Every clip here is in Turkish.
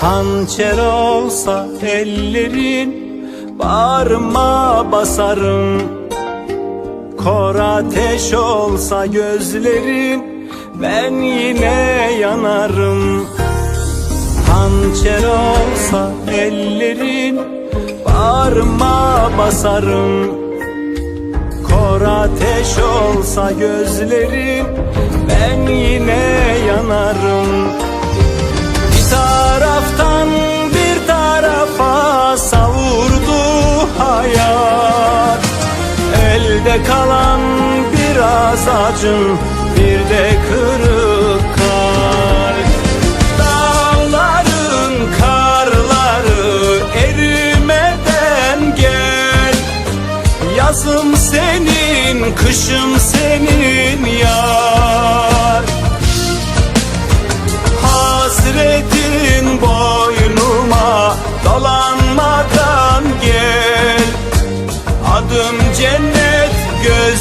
Hançer olsa ellerin Bağrıma basarım. Kor ateş olsa gözlerin Ben yine yanarım. Hançer olsa ellerin Bağrıma basarım. Kor ateş olsa gözlerin Ben yine yanarım Elde kalan biraz acın bir de kırık kalp. Dağların karları erimeden gel. Yazım senin, kışım senin yar. Hasretin boynuma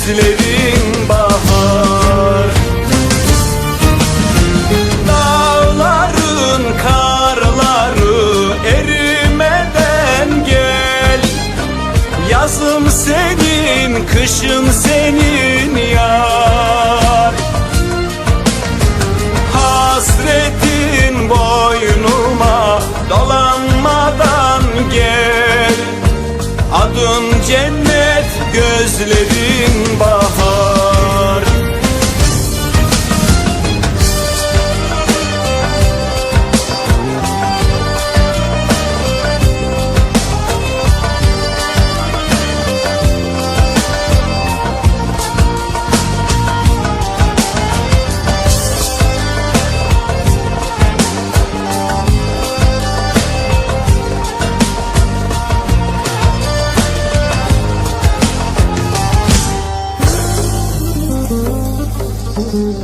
gözlerin bahar. Dağların karları erimeden gel. Yazım senin, kışım senin cennet, gözlerin bahar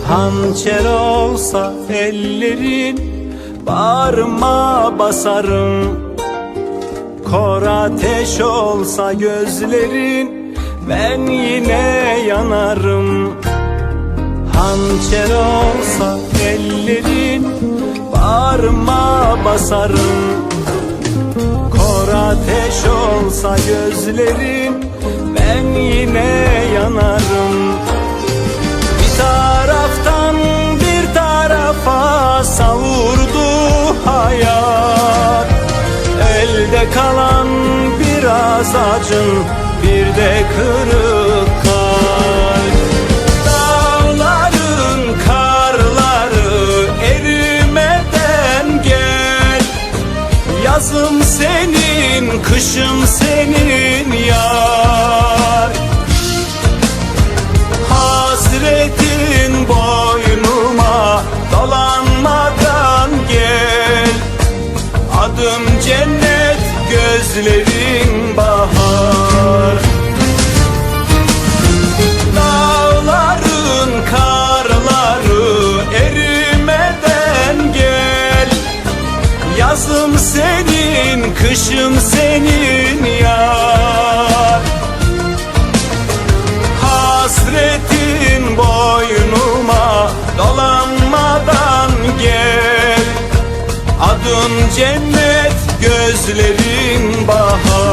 Hançer olsa ellerin Bağrıma basarım. Kor ateş olsa gözlerin Ben yine yanarım. Hançer olsa ellerin Bağrıma basarım. Kor ateş olsa gözlerin Ben yine yanarım acın bir de kırık kalp. Dağların karları erimeden gel. Yazım senin, kışım senin yar. Hasretin boynuma dolanmadan gel. Adım cennet, gözlerin senin, kışım senin yar. Hasretin boynuma dolanmadan gel. Adın cennet, gözlerin bahar